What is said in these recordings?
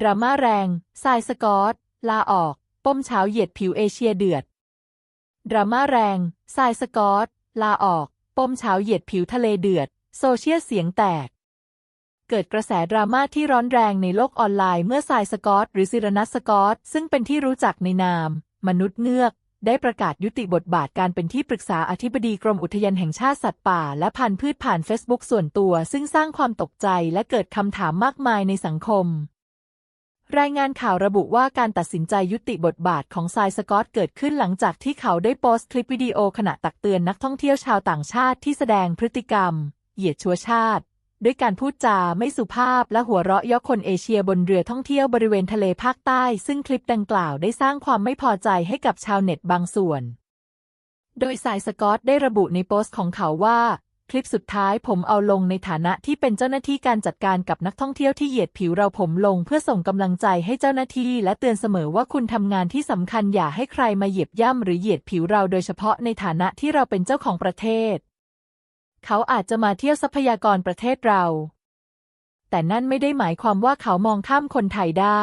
ดราม่าแรงทรายสกอต ลาออก ป้มเช้าเหยียดผิวเอเชียเดือด ดราม่าแรงทรายสกอต ลาออก ป้มเช้าเหยียดผิวทะเลเดือด โซเชียลเสียงแตก เกิดกระแสดราม่าที่ร้อนแรงในโลกออนไลน์เมื่อทรายสกอต หรือซิรนัสสกอต ซึ่งเป็นที่รู้จักในนาม มนุษย์เงือก ได้ประกาศยุติบทบาทการเป็นที่ปรึกษาอธิบดีกรมอุทยานแห่งชาติสัตว์ป่า และพันธุ์พืชผ่านเฟซบุ๊กส่วนตัว ซึ่งสร้างความตกใจและเกิดคำถามมากมายในสังคม รายงานข่าวระบุว่าการตัดสินใจยุติบทบาทของทรายสกอตเกิดขึ้นหลังจากที่เขาได้โพสต์คลิปวิดีโอขณะตักเตือนนักท่องเที่ยวชาวต่างชาติที่แสดงพฤติกรรม เหยียดชัวชาติ ด้วยการพูดจาไม่สุภาพและหัวเราะเยาะคนเอเชียบนเรือท่องเที่ยวบริเวณทะเลภาคใต้ ซึ่งคลิปดังกล่าวได้สร้างความไม่พอใจให้กับชาวเน็ตบางส่วน โดยสายสกอตได้ระบุในโพสต์ของเขาว่า คลิปสุดท้ายผมเอาลงในฐานะที่เป็นเจ้าหน้าที่การจัดการกับนักท่องเที่ยวที่เหยียดผิวเราผมลงเพื่อส่งกำลังใจให้เจ้าหน้าที่ และเตือนเสมอว่าคุณทำงานที่สำคัญอย่าให้ใครมาเหยียบย่ำหรือเหยียดผิวเราโดยเฉพาะในฐานะที่เราเป็นเจ้าของประเทศ เขาอาจจะมาเที่ยวทรัพยากรประเทศเรา แต่นั่นไม่ได้หมายความว่าเขามองข้ามคนไทยได้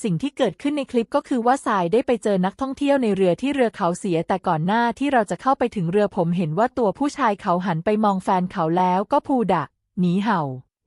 สิ่งที่เกิดขึ้นในคลิปก็คือว่าสายได้ไปเจอนักท่องเที่ยวในเรือที่เรือเขาเสีย แต่ก่อนหน้าที่เราจะเข้าไปถึงเรือผมเห็นว่าตัวผู้ชายเขาหันไปมองแฟนเขาแล้วก็พูดะหนีเห่า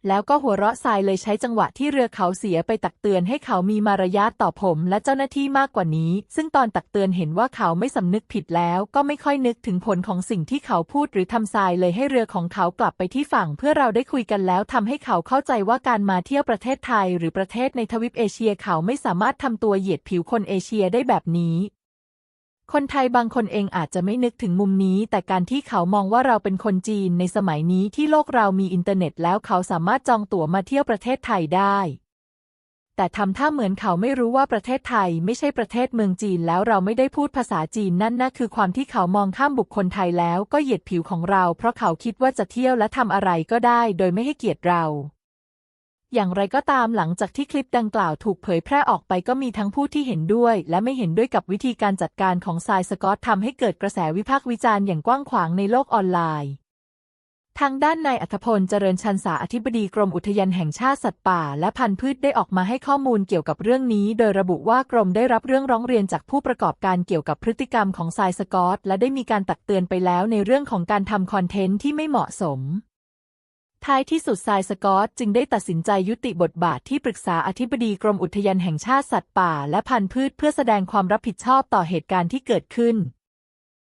แล้วก็หัวเราะทรายเลยใช้จังหวะที่เรือเขาเสียไปตักเตือนให้เขามีมารยาทต่อผมและเจ้าหน้าที่มากกว่านี้ ซึ่งตอนตักเตือนเห็นว่าเขาไม่สำนึกผิดแล้ว ก็ไม่ค่อยนึกถึงผลของสิ่งที่เขาพูดหรือทำทรายเลยให้เรือของเขากลับไปที่ฝั่ง เพื่อเราได้คุยกันแล้วทำให้เขาเข้าใจว่าการมาเที่ยวประเทศไทย หรือประเทศในทวีปเอเชียเขาไม่สามารถทำตัวเหยียดผิวคนเอเชียได้แบบนี้ คนไทยบางคนเองอาจจะไม่นึกถึงมุมนี้ แต่การที่เขามองว่าเราเป็นคนจีนในสมัยนี้ที่โลกเรามีอินเทอร์เน็ตแล้วเขาสามารถจองตั๋วมาเที่ยวประเทศไทยได้ แต่ทำท่าเหมือนเขาไม่รู้ว่าประเทศไทยไม่ใช่ประเทศเมืองจีนแล้วเราไม่ได้พูดภาษาจีนนั่นน่ะคือความที่เขามองข้ามบุคคลไทยแล้วก็เหยียดผิวของเรา เพราะเขาคิดว่าจะเที่ยวและทำอะไรก็ได้ โดยไม่ให้เกียรติเรา อย่างไรก็ตามหลังจากที่คลิปดังกล่าวถูกเผยแพร่ออกไปก็มีทั้งผู้ที่เห็นด้วย และไม่เห็นด้วยกับวิธีการจัดการของทรายสกอตทำให้เกิดกระแสวิพากษ์วิจารณ์อย่างกว้างขวางในโลกออนไลน์ทางด้านนายอัธพลเจริญชันษาอธิบดีกรมอุทยานแห่งชาติสัตว์ป่า และพันธุ์พืชได้ออกมาให้ข้อมูลเกี่ยวกับเรื่องนี้ โดยระบุว่ากรมได้รับเรื่องร้องเรียนจากผู้ประกอบการเกี่ยวกับพฤติกรรมของทรายสกอตและได้มีการตักเตือนไปแล้วในเรื่องของการทำคอนเทนต์ที่ไม่เหมาะสม ท้ายที่สุดทรายสกอตจึงได้ตัดสินใจยุติบทบาทที่ปรึกษาอธิบดีกรมอุทยานแห่งชาติสัตว์ป่า และพันธุ์พืชเพื่อแสดงความรับผิดชอบต่อเหตุการณ์ที่เกิดขึ้น